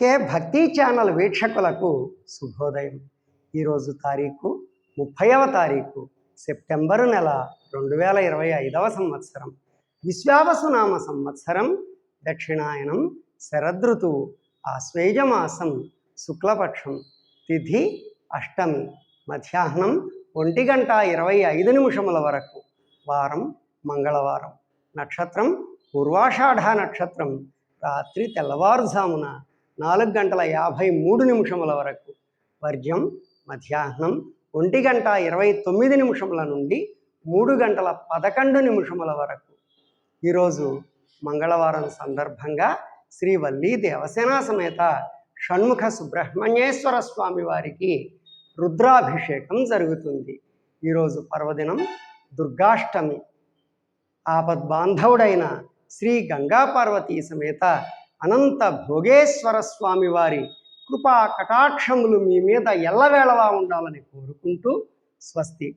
కే భక్తి ఛానల్ వీక్షకులకు శుభోదయం. ఈరోజు తారీఖు ముప్పైవ తారీఖు సెప్టెంబరు నెల రెండు వేల ఇరవై ఐదవ సంవత్సరం. విశ్వావసునామ సంవత్సరం దక్షిణాయనం శరదృతువు ఆశ్వేజమాసం శుక్లపక్షం తిథి అష్టమి మధ్యాహ్నం ఒంటి గంట ఇరవై ఐదు నిమిషముల వరకు. వారం మంగళవారం. నక్షత్రం పూర్వాషాఢ నక్షత్రం. రాత్రి తెల్లవారుజామున నాలుగు గంటల యాభై మూడు నిమిషముల వరకు వర్జ్యం మధ్యాహ్నం ఒంటి గంట ఇరవై తొమ్మిది నిమిషముల నుండి మూడు గంటల పదకొండు నిమిషముల వరకు. ఈరోజు మంగళవారం సందర్భంగా శ్రీ వల్లీ దేవసేన సమేత షణ్ముఖ సుబ్రహ్మణ్యేశ్వర స్వామి వారికి రుద్రాభిషేకం జరుగుతుంది. ఈరోజు పర్వదినం దుర్గాష్టమి. ఆపద్బాంధవుడైన శ్రీ గంగా పార్వతీ సమేత అనంత భోగేశ్వర స్వామి వారి కృపా కటాక్షములు మీ మీద ఎల్లవేళలా ఉండాలని కోరుకుంటూ స్వస్తి.